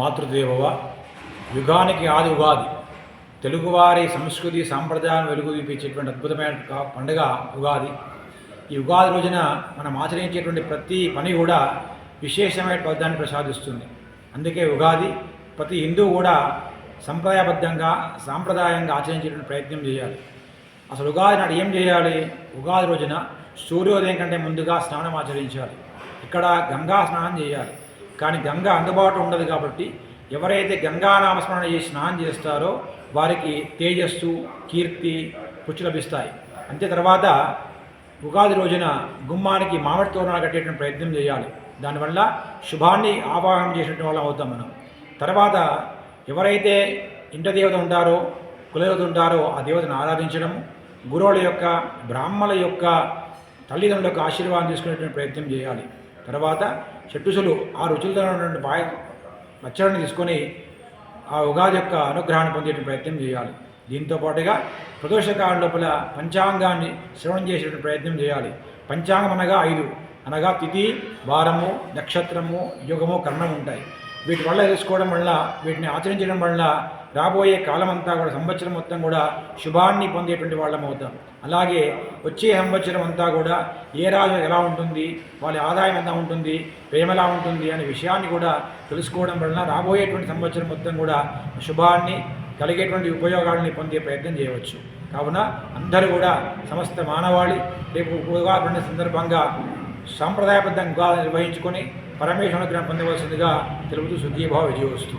మాతృదేవవ యుగానికి ఆది ఉగాది. తెలుగువారి సంస్కృతి సాంప్రదాయాన్ని వెలుగు చూపించేటువంటి అద్భుతమైన పండుగ ఉగాది. ఈ ఉగాది రోజున మనం ఆచరించేటువంటి ప్రతి పని కూడా విశేషమైన పదాన్ని ప్రసాదిస్తుంది. అందుకే ఉగాది ప్రతి హిందువు కూడా సంప్రదాయబద్ధంగా సాంప్రదాయంగా ఆచరించేటువంటి ప్రయత్నం చేయాలి. అసలు ఉగాది నాడు ఏం చేయాలి? ఉగాది రోజున సూర్యోదయం కంటే ముందుగా స్నానం ఆచరించాలి. ఇక్కడ గంగా స్నానం చేయాలి. కానీ గంగా అందుబాటులో ఉండదు కాబట్టి ఎవరైతే గంగా నామస్మరణ చేసి స్నానం చేస్తారో వారికి తేజస్సు కీర్తి పుచ్చు లభిస్తాయి. అంతే తర్వాత ఉగాది రోజున గుమ్మానికి మామిడి తోరణాలు కట్టేటువంటి ప్రయత్నం చేయాలి. దానివల్ల శుభాన్ని ఆవాహనం చేసినటువంటి వాళ్ళం అవుతాం మనం. తర్వాత ఎవరైతే ఇంట దేవత ఉంటారో కులదేవత ఉంటారో ఆ దేవతను ఆరాధించడం గురువుల యొక్క బ్రాహ్మణుల యొక్క తల్లిదండ్రుల యొక్క ఆశీర్వాదం తీసుకునేటువంటి ప్రయత్నం చేయాలి. తర్వాత షట్టుసులు ఆ రుచులతో ఉన్నటువంటి పాయ పచ్చడిని తీసుకొని ఆ ఉగాది యొక్క అనుగ్రహాన్ని పొందేటువంటి ప్రయత్నం చేయాలి. దీంతో పాటుగా ప్రదోషకాల లోపల పంచాంగాన్ని శ్రవణం చేసేటువంటి ప్రయత్నం చేయాలి. పంచాంగం అనగా ఐదు. అనగా తిథి వారము నక్షత్రము యుగము కర్ణం ఉంటాయి. వీటి వల్ల తెలుసుకోవడం వల్ల వీటిని ఆచరించడం వల్ల రాబోయే కాలం అంతా కూడా సంవత్సరం మొత్తం కూడా శుభాన్ని పొందేటువంటి వాళ్ళం అవుతాం. అలాగే వచ్చే సంవత్సరం అంతా కూడా ఏ రాజు ఎలా ఉంటుంది వాళ్ళ ఆదాయం ఎంత ఉంటుంది ప్రేమ ఎలా ఉంటుంది అనే విషయాన్ని కూడా తెలుసుకోవడం వలన రాబోయేటువంటి సంవత్సరం మొత్తం కూడా శుభాన్ని కలిగేటువంటి ఉపయోగాలని పొందే ప్రయత్నం చేయవచ్చు. కావున అందరూ కూడా సమస్త మానవాళి రేపు ఉపయోగపడిన సందర్భంగా సాంప్రదాయబద్ధంగా నిర్వహించుకొని పరమేశ్వర అనుగ్రహం పొందవలసిందిగా తెలుపుతూ సుఖీభావ విజయోస్తు